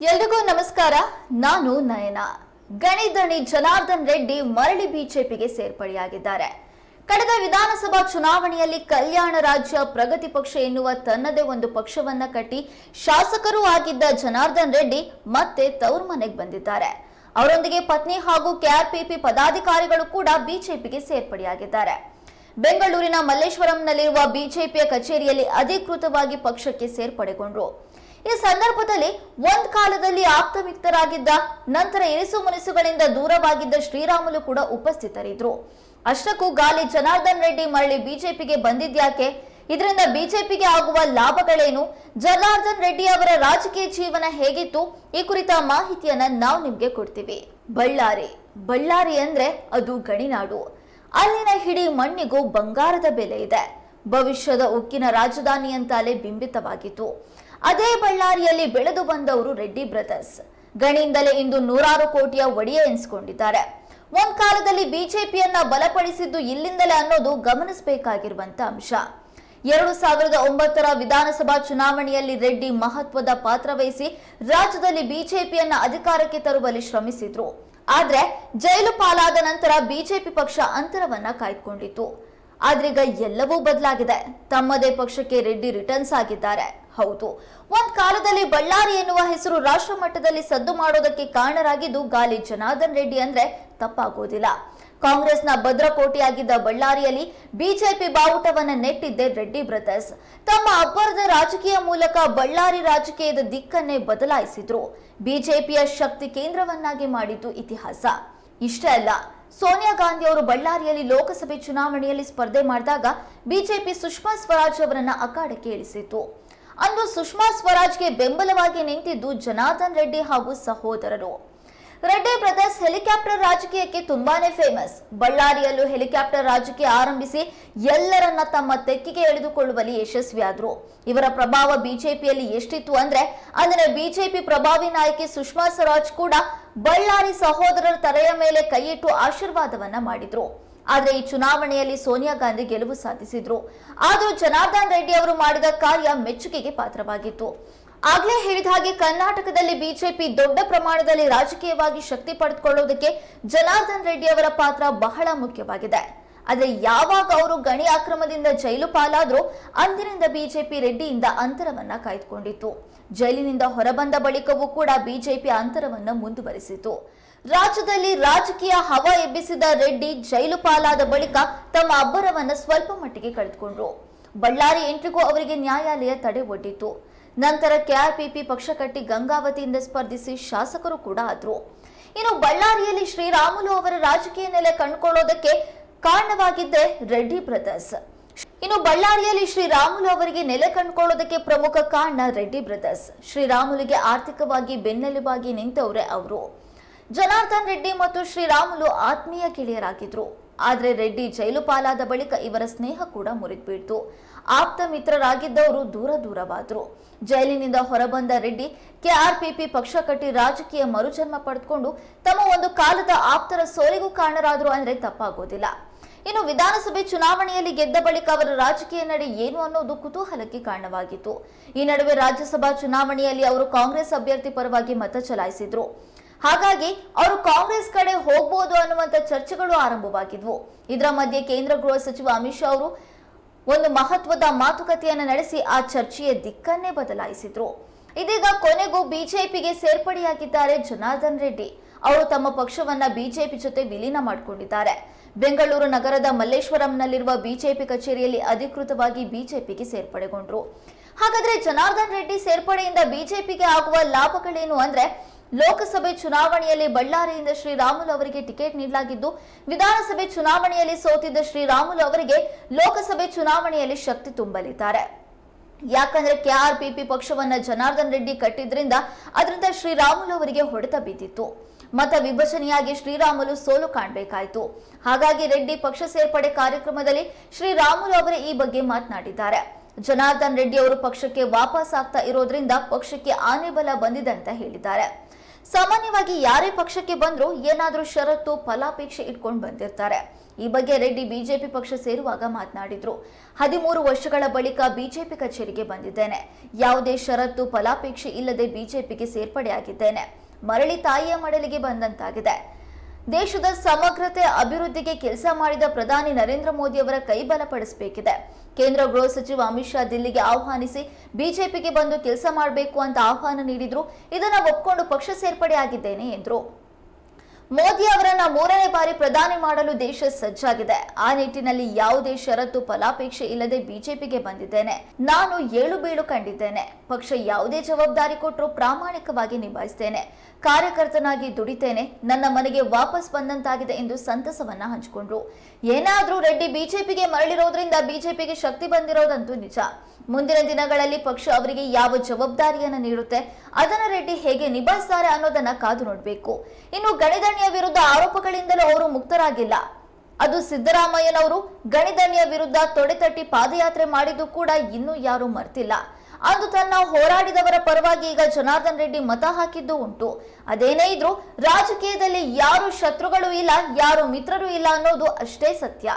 ಎಲ್ರಿಗೂ ನಮಸ್ಕಾರ. ನಾನು ನಯನ. ಗಣಿಧಣಿ ಜನಾರ್ದನ್ ರೆಡ್ಡಿ ಮರಳಿ ಬಿಜೆಪಿಗೆ ಸೇರ್ಪಡೆಯಾಗಿದ್ದಾರೆ. ಕಳೆದ ವಿಧಾನಸಭಾ ಚುನಾವಣೆಯಲ್ಲಿ ಕಲ್ಯಾಣ ರಾಜ್ಯ ಪ್ರಗತಿ ಪಕ್ಷ ಎನ್ನುವ ತನ್ನದೇ ಒಂದು ಪಕ್ಷವನ್ನ ಕಟ್ಟಿ ಶಾಸಕರೂ ಆಗಿದ್ದ ಜನಾರ್ದನ್ ರೆಡ್ಡಿ ಮತ್ತೆ ತವರು ಮನೆಗೆ ಬಂದಿದ್ದಾರೆ. ಅವರೊಂದಿಗೆ ಪತ್ನಿ ಹಾಗೂ ಕೆಆರ್ಪಿಪಿ ಪದಾಧಿಕಾರಿಗಳು ಕೂಡ ಬಿಜೆಪಿಗೆ ಸೇರ್ಪಡೆಯಾಗಿದ್ದಾರೆ. ಬೆಂಗಳೂರಿನ ಮಲ್ಲೇಶ್ವರಂನಲ್ಲಿರುವ ಬಿಜೆಪಿಯ ಕಚೇರಿಯಲ್ಲಿ ಅಧಿಕೃತವಾಗಿ ಪಕ್ಷಕ್ಕೆ ಸೇರ್ಪಡೆಗೊಂಡ್ರು. ಈ ಸಂದರ್ಭದಲ್ಲಿ ಒಂದ್ ಕಾಲದಲ್ಲಿ ಆಪ್ತಮಿಕ್ತರಾಗಿದ್ದ ನಂತರ ಇರಿಸು ಮುನಿಸುಗಳಿಂದ ದೂರವಾಗಿದ್ದ ಶ್ರೀರಾಮುಲು ಕೂಡ ಉಪಸ್ಥಿತರಿದ್ರು. ಅಷ್ಟಕ್ಕೂ ಗಾಲಿ ಜನಾರ್ದನ್ ರೆಡ್ಡಿ ಮರಳಿ ಬಿಜೆಪಿಗೆ ಬಂದಿದ್ಯಾಕೆ? ಇದರಿಂದ ಬಿಜೆಪಿಗೆ ಆಗುವ ಲಾಭಗಳೇನು? ಜನಾರ್ದನ್ ರೆಡ್ಡಿ ಅವರ ರಾಜಕೀಯ ಜೀವನ ಹೇಗಿತ್ತು? ಈ ಕುರಿತ ಮಾಹಿತಿಯನ್ನ ನಾವು ನಿಮ್ಗೆ ಕೊಡ್ತೀವಿ. ಬಳ್ಳಾರಿ. ಬಳ್ಳಾರಿ ಅಂದ್ರೆ ಅದು ಗಣಿನಾಡು. ಅಲ್ಲಿನ ಹಿಡಿ ಮಣ್ಣಿಗೂ ಬಂಗಾರದ ಬೆಲೆ ಇದೆ. ಭವಿಷ್ಯದ ಉಕ್ಕಿನ ರಾಜಧಾನಿ ಅಂತಲೇ ಬಿಂಬಿತವಾಗಿತ್ತು. ಅದೇ ಬಳ್ಳಾರಿಯಲ್ಲಿ ಬೆಳೆದು ಬಂದವರು ರೆಡ್ಡಿ ಬ್ರದರ್ಸ್. ಗಣಿಯಿಂದಲೇ ಇಂದು ನೂರಾರು ಕೋಟಿಯ ಒಡೆಯ ಎನಿಸಿಕೊಂಡಿದ್ದಾರೆ. ಒಂದ್ ಕಾಲದಲ್ಲಿ ಬಿಜೆಪಿಯನ್ನ ಬಲಪಡಿಸಿದ್ದು ಇಲ್ಲಿಂದಲೇ ಅನ್ನೋದು ಗಮನಿಸಬೇಕಾಗಿರುವಂತ ಅಂಶ. ಎರಡು ಸಾವಿರದ ಒಂಬತ್ತರ ವಿಧಾನಸಭಾ ಚುನಾವಣೆಯಲ್ಲಿ ರೆಡ್ಡಿ ಮಹತ್ವದ ಪಾತ್ರ ವಹಿಸಿ ರಾಜ್ಯದಲ್ಲಿ ಬಿಜೆಪಿಯನ್ನ ಅಧಿಕಾರಕ್ಕೆ ತರುವಲ್ಲಿ ಶ್ರಮಿಸಿದ್ರು. ಆದ್ರೆ ಜೈಲು ಪಾಲಾದ ನಂತರ ಬಿಜೆಪಿ ಪಕ್ಷ ಅಂತರವನ್ನ ಕಾಯ್ದುಕೊಂಡಿತ್ತು. ಆದ್ರೀಗ ಎಲ್ಲವೂ ಬದಲಾಗಿದೆ. ತಮ್ಮದೇ ಪಕ್ಷಕ್ಕೆ ರೆಡ್ಡಿ ರಿಟರ್ನ್ಸ್ ಆಗಿದ್ದಾರೆ. ಹೌದು. ಒಂದ್ ಕಾಲದಲ್ಲಿ ಬಳ್ಳಾರಿ ಎನ್ನುವ ಹೆಸರು ರಾಷ್ಟ್ರ ಮಟ್ಟದಲ್ಲಿ ಸದ್ದು ಮಾಡೋದಕ್ಕೆ ಕಾರಣರಾಗಿದ್ದು ಗಾಲಿ ಜನಾರ್ದನ್ ರೆಡ್ಡಿ ಅಂದ್ರೆ ತಪ್ಪಾಗೋದಿಲ್ಲ. ಕಾಂಗ್ರೆಸ್ನ ಭದ್ರಕೋಟೆಯಾಗಿದ್ದ ಬಳ್ಳಾರಿಯಲ್ಲಿ ಬಿಜೆಪಿ ಬಾವುಟವನ್ನ ನೆಟ್ಟಿದ್ದೆ ರೆಡ್ಡಿ ಬ್ರದರ್ಸ್. ತಮ್ಮ ಅಬ್ಬರದ ರಾಜಕೀಯ ಮೂಲಕ ಬಳ್ಳಾರಿ ರಾಜಕೀಯದ ದಿಕ್ಕನ್ನೇ ಬದಲಾಯಿಸಿದ್ರು. ಬಿಜೆಪಿಯ ಶಕ್ತಿ ಕೇಂದ್ರವನ್ನಾಗಿ ಮಾಡಿದ್ದು ಇತಿಹಾಸ. ಇಷ್ಟೇ ಅಲ್ಲ ಸೋನಿಯಾ ಗಾಂಧಿ ಅವರು ಬಳ್ಳಾರಿಯಲ್ಲಿ ಲೋಕಸಭೆ ಚುನಾವಣೆಯಲ್ಲಿ ಸ್ಪರ್ಧೆ ಮಾಡಿದಾಗ ಬಿಜೆಪಿ ಸುಷ್ಮಾ ಸ್ವರಾಜ್ ಅವರನ್ನ ಅಖಾಡಕ್ಕೆ ಇಳಿಸಿತು ಅಂದು ಸುಷ್ಮಾ ಸ್ವರಾಜ್ಗೆ ಬೆಂಬಲವಾಗಿ ನಿಂತಿದ್ದು ಜನಾರ್ದನ್ ರೆಡ್ಡಿ ಹಾಗೂ ಸಹೋದರರು. ರೆಡ್ಡಿ ಬ್ರದರ್ಸ್ ಹೆಲಿಕಾಪ್ಟರ್ ರಾಜಕೀಯಕ್ಕೆ ತುಂಬಾನೇ ಫೇಮಸ್ ಬಳ್ಳಾರಿಯಲ್ಲೂ ಹೆಲಿಕಾಪ್ಟರ್ ರಾಜಕೀಯ ಆರಂಭಿಸಿ ಎಲ್ಲರನ್ನ ತಮ್ಮ ತೆಕ್ಕಿಗೆ ಎಳೆದುಕೊಳ್ಳುವಲ್ಲಿ ಯಶಸ್ವಿಯಾದ್ರು ಇವರ ಪ್ರಭಾವ ಬಿಜೆಪಿಯಲ್ಲಿ ಎಷ್ಟಿತ್ತು ಅಂದ್ರೆ, ಅಂದರೆ ಬಿಜೆಪಿ ಪ್ರಭಾವಿ ನಾಯಕಿ ಸುಷ್ಮಾ ಸ್ವರಾಜ್ ಕೂಡ ಬಳ್ಳಾರಿ ಸಹೋದರರ ತಲೆಯ ಮೇಲೆ ಕೈಯಿಟ್ಟು ಆಶೀರ್ವಾದವನ್ನ ಮಾಡಿದ್ರು. ಆದ್ರೆ ಈ ಚುನಾವಣೆಯಲ್ಲಿ ಸೋನಿಯಾ ಗಾಂಧಿ ಗೆಲುವು ಸಾಧಿಸಿದ್ರು. ಆದರೂ ಜನಾರ್ದನ್ ರೆಡ್ಡಿ ಅವರು ಮಾಡಿದ ಕಾರ್ಯ ಮೆಚ್ಚುಗೆಗೆ ಪಾತ್ರವಾಗಿತ್ತು. ಆಗ್ಲೇ ಹೇಳಿದ ಹಾಗೆ ಕರ್ನಾಟಕದಲ್ಲಿ ಬಿಜೆಪಿ ದೊಡ್ಡ ಪ್ರಮಾಣದಲ್ಲಿ ರಾಜಕೀಯವಾಗಿ ಶಕ್ತಿ ಪಡೆದುಕೊಳ್ಳುವುದಕ್ಕೆ ಜನಾರ್ದನ್ ರೆಡ್ಡಿ ಅವರ ಪಾತ್ರ ಬಹಳ ಮುಖ್ಯವಾಗಿದೆ. ಆದರೆ ಯಾವಾಗ ಅವರು ಗಣಿ ಅಕ್ರಮದಿಂದ ಜೈಲು ಪಾಲಾದ್ರೂ ಅಂದಿನಿಂದ ಬಿಜೆಪಿ ರೆಡ್ಡಿಯಿಂದ ಅಂತರವನ್ನ ಕಾಯ್ದುಕೊಂಡಿತ್ತು. ಜೈಲಿನಿಂದ ಹೊರಬಂದ ಬಳಿಕವೂ ಕೂಡ ಬಿಜೆಪಿ ಅಂತರವನ್ನ ಮುಂದುವರಿಸಿತು ರಾಜ್ಯದಲ್ಲಿ ರಾಜಕೀಯ ಹವ ಎಬ್ಬಿಸಿದ ರೆಡ್ಡಿ ಜೈಲು ಪಾಲಾದ ಬಳಿಕ ತಮ್ಮ ಅಬ್ಬರವನ್ನ ಸ್ವಲ್ಪ ಮಟ್ಟಿಗೆ ಕಳೆದುಕೊಂಡ್ರು. ಬಳ್ಳಾರಿ ಎಂಟ್ರಿಗೂ ಅವರಿಗೆ ನ್ಯಾಯಾಲಯ ತಡೆ ಒಡ್ಡಿತು ನಂತರ ಕೆಆರ್ಪಿಪಿ ಪಕ್ಷ ಕಟ್ಟಿ ಗಂಗಾವತಿಯಿಂದ ಸ್ಪರ್ಧಿಸಿ ಶಾಸಕರು ಕೂಡ ಆದ್ರು. ಇನ್ನು ಬಳ್ಳಾರಿಯಲ್ಲಿ ಶ್ರೀರಾಮುಲು ಅವರ ರಾಜಕೀಯ ನೆಲೆ ಕಂಡುಕೊಳ್ಳೋದಕ್ಕೆ ಕಾರಣವಾಗಿದ್ದೆ ರೆಡ್ಡಿ ಬ್ರದರ್ಸ್. ಇನ್ನು ಬಳ್ಳಾರಿಯಲ್ಲಿ ಶ್ರೀರಾಮುಲು ಅವರಿಗೆ ನೆಲೆ ಕಂಡುಕೊಳ್ಳೋದಕ್ಕೆ ಪ್ರಮುಖ ಕಾರಣ ರೆಡ್ಡಿ ಬ್ರದರ್ಸ್. ಶ್ರೀರಾಮುಲುಗೆ ಆರ್ಥಿಕವಾಗಿ ಬೆನ್ನೆಲುಬಾಗಿ ನಿಂತವರೇ ಅವರು. ಜನಾರ್ದನ್ ರೆಡ್ಡಿ ಮತ್ತು ಶ್ರೀರಾಮುಲು ಆತ್ಮೀಯ ಗೆಳೆಯರಾಗಿದ್ರು. ಆದರೆ ರೆಡ್ಡಿ ಜೈಲು ಪಾಲಾದ ಬಳಿಕ ಇವರ ಸ್ನೇಹ ಕೂಡ ಮುರಿದ್ಬೀಳ್ತು ಆಪ್ತ ಮಿತ್ರರಾಗಿದ್ದವರು ದೂರ ದೂರವಾದ್ರು. ಜೈಲಿನಿಂದ ಹೊರಬಂದ ರೆಡ್ಡಿ ಕೆಆರ್ಪಿಪಿ ಪಕ್ಷ ಕಟ್ಟಿ ರಾಜಕೀಯ ಮರುಜನ್ಮ ಪಡೆದುಕೊಂಡು ತಮ್ಮ ಒಂದು ಕಾಲದ ಆಪ್ತರ ಸೋಲಿಗೂ ಕಾರಣರಾದರು ಅಂದ್ರೆ ತಪ್ಪಾಗೋದಿಲ್ಲ. ಇನ್ನು ವಿಧಾನಸಭೆ ಚುನಾವಣೆಯಲ್ಲಿ ಗೆದ್ದ ಬಳಿಕ ಅವರ ರಾಜಕೀಯ ನಡೆ ಏನು ಅನ್ನೋದು ಕುತೂಹಲಕ್ಕೆ ಕಾರಣವಾಗಿತ್ತು. ಈ ನಡುವೆ ರಾಜ್ಯಸಭಾ ಚುನಾವಣೆಯಲ್ಲಿ ಅವರು ಕಾಂಗ್ರೆಸ್ ಅಭ್ಯರ್ಥಿ ಪರವಾಗಿ ಮತ ಚಲಾಯಿಸಿದ್ರು. ಹಾಗಾಗಿ ಅವರು ಕಾಂಗ್ರೆಸ್ ಕಡೆ ಹೋಗ್ಬೋದು ಅನ್ನುವಂತ ಚರ್ಚೆಗಳು ಆರಂಭವಾಗಿದ್ವು. ಇದರ ಮಧ್ಯೆ ಕೇಂದ್ರ ಗೃಹ ಸಚಿವ ಅಮಿತ್ ಶಾ ಅವರು ಒಂದು ಮಹತ್ವದ ಮಾತುಕತೆಯನ್ನು ನಡೆಸಿ ಆ ಚರ್ಚೆಯ ದಿಕ್ಕನ್ನೇ ಬದಲಾಯಿಸಿದ್ರು. ಇದೀಗ ಕೊನೆಗೂ ಬಿಜೆಪಿಗೆ ಸೇರ್ಪಡೆಯಾಗಿದ್ದಾರೆ ಜನಾರ್ದನ್ ರೆಡ್ಡಿ. ಅವರು ತಮ್ಮ ಪಕ್ಷವನ್ನ ಬಿಜೆಪಿ ಜೊತೆ ವಿಲೀನ ಮಾಡಿಕೊಂಡಿದ್ದಾರೆ. ಬೆಂಗಳೂರು ನಗರದ ಮಲ್ಲೇಶ್ವರಂನಲ್ಲಿರುವ ಬಿಜೆಪಿ ಕಚೇರಿಯಲ್ಲಿ ಅಧಿಕೃತವಾಗಿ ಬಿಜೆಪಿಗೆ ಸೇರ್ಪಡೆಗೊಂಡ್ರು. ಹಾಗಾದ್ರೆ ಜನಾರ್ದನ್ ರೆಡ್ಡಿ ಸೇರ್ಪಡೆಯಿಂದ ಬಿಜೆಪಿಗೆ ಆಗುವ ಲಾಭಗಳೇನು ಅಂದ್ರೆ ಲೋಕಸಭೆ ಚುನಾವಣೆಯಲ್ಲಿ ಬಳ್ಳಾರಿಯಿಂದ ಶ್ರೀರಾಮುಲು ಅವರಿಗೆ ಟಿಕೆಟ್ ನೀಡಲಾಗಿದ್ದು, ವಿಧಾನಸಭೆ ಚುನಾವಣೆಯಲ್ಲಿ ಸೋತಿದ್ದ ಶ್ರೀರಾಮುಲು ಅವರಿಗೆ ಲೋಕಸಭೆ ಚುನಾವಣೆಯಲ್ಲಿ ಶಕ್ತಿ ತುಂಬಲಿದ್ದಾರೆ. ಯಾಕಂದ್ರೆ ಕೆಆರ್ಪಿಪಿ ಪಕ್ಷವನ್ನ ಜನಾರ್ದನ್ ರೆಡ್ಡಿ ಕಟ್ಟಿದ್ರಿಂದ ಅದರಿಂದ ಶ್ರೀರಾಮುಲು ಅವರಿಗೆ ಹೊಡೆತ ಬಿದ್ದಿತ್ತು. ಮತ ವಿಭಜನೆಯಾಗಿ ಶ್ರೀರಾಮುಲು ಸೋಲು ಕಾಣಬೇಕಾಯಿತು. ಹಾಗಾಗಿ ರೆಡ್ಡಿ ಪಕ್ಷ ಸೇರ್ಪಡೆ ಕಾರ್ಯಕ್ರಮದಲ್ಲಿ ಶ್ರೀರಾಮುಲು ಅವರೇ ಈ ಬಗ್ಗೆ ಮಾತನಾಡಿದ್ದಾರೆ. ಜನಾರ್ದನ್ ರೆಡ್ಡಿ ಅವರು ಪಕ್ಷಕ್ಕೆ ವಾಪಸ್ ಆಗ್ತಾ ಇರೋದ್ರಿಂದ ಪಕ್ಷಕ್ಕೆ ಆನೆ ಬಲ ಬಂದಿದೆ ಅಂತ ಹೇಳಿದ್ದಾರೆ. ಸಾಮಾನ್ಯವಾಗಿ ಯಾರೇ ಪಕ್ಷಕ್ಕೆ ಬಂದರೂ ಏನಾದರೂ ಷರತ್ತು, ಫಲಾಪೇಕ್ಷೆ ಇಟ್ಕೊಂಡು ಬಂದಿರ್ತಾರೆ. ಈ ಬಗ್ಗೆ ರೆಡ್ಡಿ ಬಿಜೆಪಿ ಪಕ್ಷ ಸೇರುವಾಗ ಮಾತನಾಡಿದ್ರು. ಹದಿಮೂರು ವರ್ಷಗಳ ಬಳಿಕ ಬಿಜೆಪಿ ಕಚೇರಿಗೆ ಬಂದಿದ್ದೇನೆ. ಯಾವುದೇ ಷರತ್ತು, ಫಲಾಪೇಕ್ಷೆ ಇಲ್ಲದೆ ಬಿಜೆಪಿಗೆ ಸೇರ್ಪಡೆಯಾಗಿದ್ದೇನೆ. ಮರಳಿ ತಾಯಿಯ ಮಡಲಿಗೆ ಬಂದಂತಾಗಿದೆ. ದೇಶದ ಸಮಗ್ರತೆ ಅಭಿವೃದ್ಧಿಗೆ ಕೆಲಸ ಮಾಡಿದ ಪ್ರಧಾನಿ ನರೇಂದ್ರ ಮೋದಿ ಅವರ ಕೈ ಬಲಪಡಿಸಬೇಕಿದೆ. ಕೇಂದ್ರ ಗೃಹ ಸಚಿವ ಅಮಿತ್ ಶಾ ದಿಲ್ಲಿಗೆ ಆಹ್ವಾನಿಸಿ ಬಿಜೆಪಿಗೆ ಬಂದು ಕೆಲಸ ಮಾಡಬೇಕು ಅಂತ ಆಹ್ವಾನ ನೀಡಿದ್ರು. ಇದನ್ನ ಒಪ್ಕೊಂಡು ಪಕ್ಷ ಸೇರ್ಪಡೆಯಾಗಿದ್ದೇನೆ ಎಂದರು. ಮೋದಿ ಅವರನ್ನ ಮೂರನೇ ಬಾರಿ ಪ್ರಧಾನಿ ಮಾಡಲು ದೇಶ ಸಜ್ಜಾಗಿದೆ. ಆ ನಿಟ್ಟಿನಲ್ಲಿ ಯಾವುದೇ ಷರತ್ತು ಫಲಾಪೇಕ್ಷೆ ಇಲ್ಲದೆ ಬಿಜೆಪಿಗೆ ಬಂದಿದ್ದೇನೆ. ನಾನು ಏಳು ಬೀಳು ಕಂಡಿದ್ದೇನೆ. ಪಕ್ಷ ಯಾವುದೇ ಜವಾಬ್ದಾರಿ ಕೊಟ್ಟರೂ ಪ್ರಾಮಾಣಿಕವಾಗಿ ನಿಭಾಯಿಸ್ತೇನೆ. ಕಾರ್ಯಕರ್ತನಾಗಿ ದುಡಿತೇನೆ. ನನ್ನ ಮನೆಗೆ ವಾಪಸ್ ಬಂದಂತಾಗಿದೆ ಎಂದು ಸಂತಸವನ್ನ ಹಂಚಿಕೊಂಡ್ರು. ಏನಾದ್ರೂ ರೆಡ್ಡಿ ಬಿಜೆಪಿಗೆ ಮರಳಿರೋದ್ರಿಂದ ಬಿಜೆಪಿಗೆ ಶಕ್ತಿ ಬಂದಿರೋದಂತೂ ನಿಜ. ಮುಂದಿನ ದಿನಗಳಲ್ಲಿ ಪಕ್ಷ ಅವರಿಗೆ ಯಾವ ಜವಾಬ್ದಾರಿಯನ್ನು ನೀಡುತ್ತೆ, ಅದನ್ನ ರೆಡ್ಡಿ ಹೇಗೆ ನಿಭಾಯಿಸ್ತಾರೆ ಅನ್ನೋದನ್ನ ಕಾದು ನೋಡಬೇಕು. ಇನ್ನು ಗಣಿದಣಿಯ ವಿರುದ್ಧ ಆರೋಪಗಳಿಂದಲೂ ಅವರು ಮುಕ್ತರಾಗಿಲ್ಲ. ಅದು ಸಿದ್ದರಾಮಯ್ಯನವರು ಗಣಿಧಣಿಯ ವಿರುದ್ಧ ತೊಡೆತಟ್ಟಿ ಪಾದಯಾತ್ರೆ ಮಾಡಿದ್ದು ಕೂಡ ಇನ್ನೂ ಯಾರೂ ಮರ್ತಿಲ್ಲ. ಅಂದು ತನ್ನ ಹೋರಾಡಿದವರ ಪರವಾಗಿ ಈಗ ಜನಾರ್ದನ್ ರೆಡ್ಡಿ ಮತ ಹಾಕಿದ್ದು ಉಂಟು. ಅದೇನೇ ಇದ್ರೂ ರಾಜಕೀಯದಲ್ಲಿ ಯಾರು ಶತ್ರುಗಳು ಇಲ್ಲ, ಯಾರು ಮಿತ್ರರು ಇಲ್ಲ ಅನ್ನೋದು ಅಷ್ಟೇ ಸತ್ಯ.